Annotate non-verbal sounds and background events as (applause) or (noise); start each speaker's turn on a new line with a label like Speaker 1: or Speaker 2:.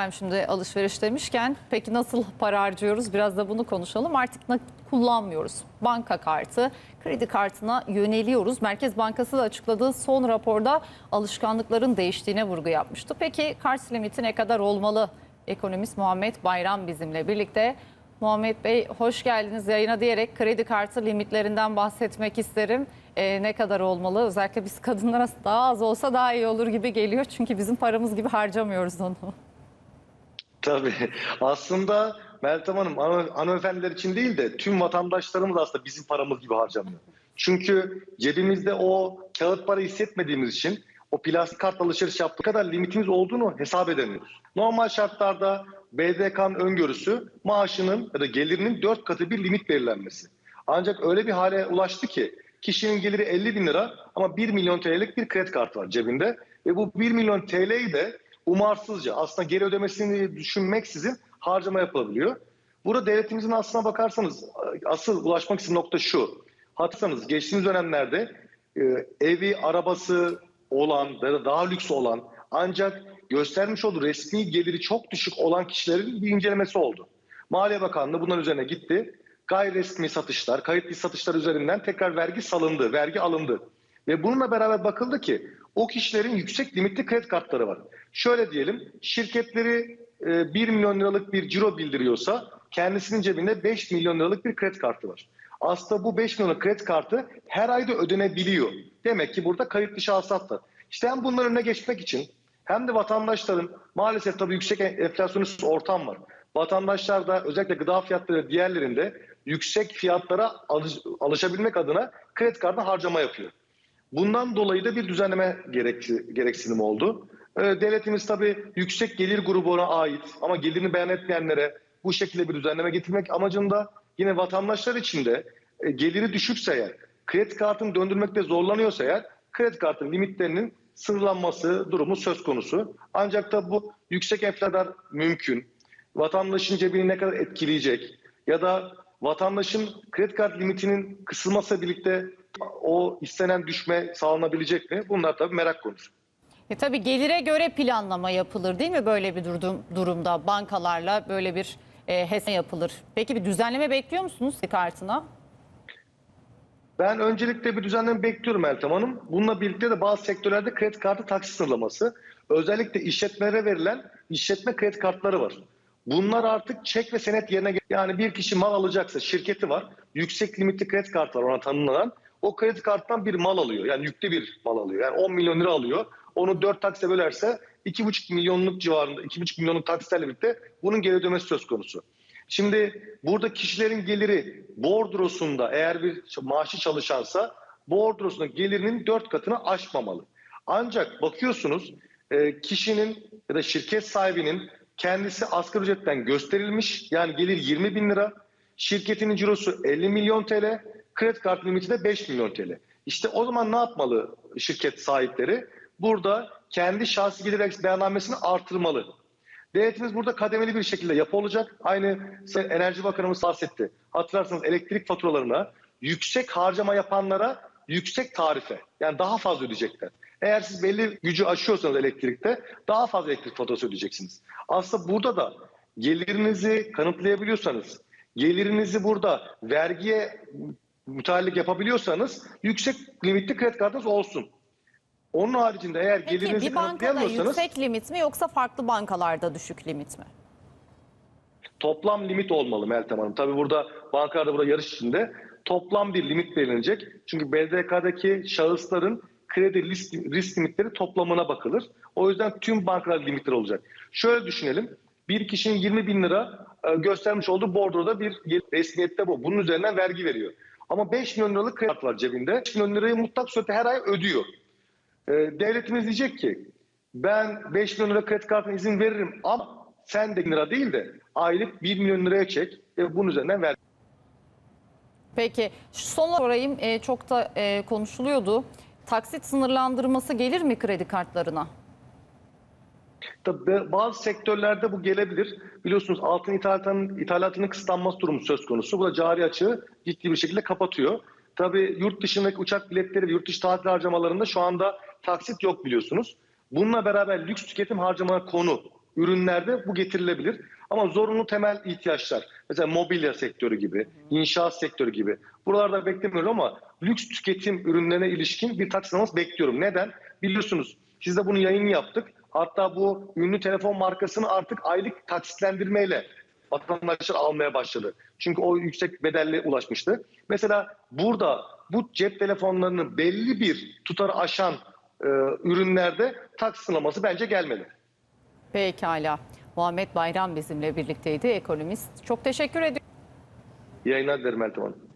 Speaker 1: Efendim şimdi alışveriş demişken peki nasıl para harcıyoruz? Biraz da bunu konuşalım. Artık kullanmıyoruz. Banka kartı, kredi kartına yöneliyoruz. Merkez Bankası da açıkladığı son raporda alışkanlıkların değiştiğine vurgu yapmıştı. Peki kart limiti ne kadar olmalı? Ekonomist Muhammed Bayram bizimle birlikte. Muhammed Bey hoş geldiniz yayına diyerek kredi kartı limitlerinden bahsetmek isterim. Ee, ne kadar olmalı? Özellikle biz kadınlara daha az olsa daha iyi olur gibi geliyor. Çünkü bizim paramız gibi harcamıyoruz onu.
Speaker 2: Tabii. (laughs) Aslında Meltem Hanım hanım- hanımefendiler için değil de tüm vatandaşlarımız aslında bizim paramız gibi harcamıyor. Çünkü cebimizde o kağıt para hissetmediğimiz için o plastik kart alışveriş yaptığı kadar limitimiz olduğunu hesap edemiyoruz. Normal şartlarda BDK'nın öngörüsü maaşının ya da gelirinin dört katı bir limit belirlenmesi. Ancak öyle bir hale ulaştı ki kişinin geliri 50 bin lira ama 1 milyon TL'lik bir kredi kartı var cebinde. Ve bu 1 milyon TL'yi de umarsızca aslında geri ödemesini düşünmeksizin harcama yapılabiliyor. Burada devletimizin aslına bakarsanız asıl ulaşmak istediğim nokta şu. Hatırlarsanız geçtiğimiz dönemlerde e, evi, arabası olan ya da daha lüks olan ancak göstermiş olduğu resmi geliri çok düşük olan kişilerin bir incelemesi oldu. Maliye Bakanlığı bunların üzerine gitti. Gayri resmi satışlar, kayıtlı satışlar üzerinden tekrar vergi salındı, vergi alındı. Ve bununla beraber bakıldı ki o kişilerin yüksek limitli kredi kartları var. Şöyle diyelim şirketleri e, 1 milyon liralık bir ciro bildiriyorsa kendisinin cebinde 5 milyon liralık bir kredi kartı var. Aslında bu 5 milyon kredi kartı her ayda ödenebiliyor. Demek ki burada kayıt dışı hasat var. İşte hem bunların önüne geçmek için hem de vatandaşların maalesef tabii yüksek enflasyonist ortam var. Vatandaşlar da özellikle gıda fiyatları diğerlerinde yüksek fiyatlara alış- alışabilmek adına kredi kartına harcama yapıyor. Bundan dolayı da bir düzenleme gereksi- gereksinim oldu. Ee, devletimiz tabii yüksek gelir grubuna ait ama gelirini beyan etmeyenlere bu şekilde bir düzenleme getirmek amacında yine vatandaşlar için de e, geliri düşükse eğer, kredi kartını döndürmekte zorlanıyorsa eğer, kredi kartının limitlerinin sınırlanması durumu söz konusu. Ancak da bu yüksek enflasyon mümkün. Vatandaşın cebini ne kadar etkileyecek ya da vatandaşın kredi kart limitinin kısılması birlikte o istenen düşme sağlanabilecek mi? Bunlar tabii merak konusu.
Speaker 1: E tabii gelire göre planlama yapılır değil mi böyle bir durum, durumda bankalarla böyle bir e, hesap yapılır. Peki bir düzenleme bekliyor musunuz kartına?
Speaker 2: Ben öncelikle bir düzenleme bekliyorum Meltem Hanım. Bununla birlikte de bazı sektörlerde kredi kartı taksit sınırlaması. Özellikle işletmelere verilen işletme kredi kartları var. Bunlar artık çek ve senet yerine yani bir kişi mal alacaksa şirketi var. Yüksek limitli kredi kartı var ona tanımlanan. O kredi karttan bir mal alıyor. Yani yüklü bir mal alıyor. Yani 10 milyon lira alıyor. Onu 4 taksite bölerse 2,5 milyonluk civarında 2,5 milyonluk taksitlerle birlikte bunun geri ödemesi söz konusu. Şimdi burada kişilerin geliri bordrosunda eğer bir maaşı çalışansa bordrosunda gelirinin dört katını aşmamalı. Ancak bakıyorsunuz kişinin ya da şirket sahibinin kendisi asgari ücretten gösterilmiş yani gelir 20 bin lira, şirketinin cirosu 50 milyon TL, kredi kartı limiti de 5 milyon TL. İşte o zaman ne yapmalı şirket sahipleri? Burada kendi şahsi gelir beyannamesini artırmalı. Devletimiz burada kademeli bir şekilde yapı olacak. Aynı Enerji Bakanımız bahsetti. Hatırlarsanız elektrik faturalarına yüksek harcama yapanlara yüksek tarife yani daha fazla ödeyecekler. Eğer siz belli gücü aşıyorsanız elektrikte daha fazla elektrik faturası ödeyeceksiniz. Aslında burada da gelirinizi kanıtlayabiliyorsanız, gelirinizi burada vergiye müteallik yapabiliyorsanız yüksek limitli kredi kartınız olsun. Onun haricinde eğer
Speaker 1: Peki
Speaker 2: gelirinizi
Speaker 1: bir bankada yüksek limit mi yoksa farklı bankalarda düşük limit mi?
Speaker 2: toplam limit olmalı Meltem Hanım. Tabii burada bankalarda burada yarış içinde toplam bir limit belirlenecek. Çünkü BDK'daki şahısların kredi risk, risk limitleri toplamına bakılır. O yüzden tüm bankalar limitler olacak. Şöyle düşünelim. Bir kişinin 20 bin lira e, göstermiş olduğu bordroda bir resmiyette bu. Bunun üzerinden vergi veriyor. Ama 5 milyon liralık kredi var cebinde. 5 milyon lirayı mutlak surette her ay ödüyor. E, devletimiz diyecek ki ben 5 milyon lira kredi kartına izin veririm ama sen de lira değil de aylık 1 milyon liraya çek ve bunun üzerinden ver.
Speaker 1: Peki son olarak sorayım e, çok da e, konuşuluyordu. Taksit sınırlandırması gelir mi kredi kartlarına?
Speaker 2: Tabii bazı sektörlerde bu gelebilir. Biliyorsunuz altın ithalatının, ithalatının kısıtlanması durumu söz konusu. Bu da cari açığı ciddi bir şekilde kapatıyor. Tabii yurt dışındaki uçak biletleri ve yurt dışı tatil harcamalarında şu anda taksit yok biliyorsunuz. Bununla beraber lüks tüketim harcamaları konu ürünlerde bu getirilebilir. Ama zorunlu temel ihtiyaçlar, mesela mobilya sektörü gibi, inşaat sektörü gibi. Buralarda beklemiyorum ama lüks tüketim ürünlerine ilişkin bir taksilaması bekliyorum. Neden? Biliyorsunuz siz de bunun yayını yaptık. Hatta bu ünlü telefon markasını artık aylık taksitlendirmeyle vatandaşlar almaya başladı. Çünkü o yüksek bedelle ulaşmıştı. Mesela burada bu cep telefonlarının belli bir tutarı aşan e, ürünlerde taksilaması bence gelmeli.
Speaker 1: Pekala. Muhammed Bayram bizimle birlikteydi ekonomist. Çok teşekkür ediyorum.
Speaker 2: Yayınlar dilerim Meltem Hanım.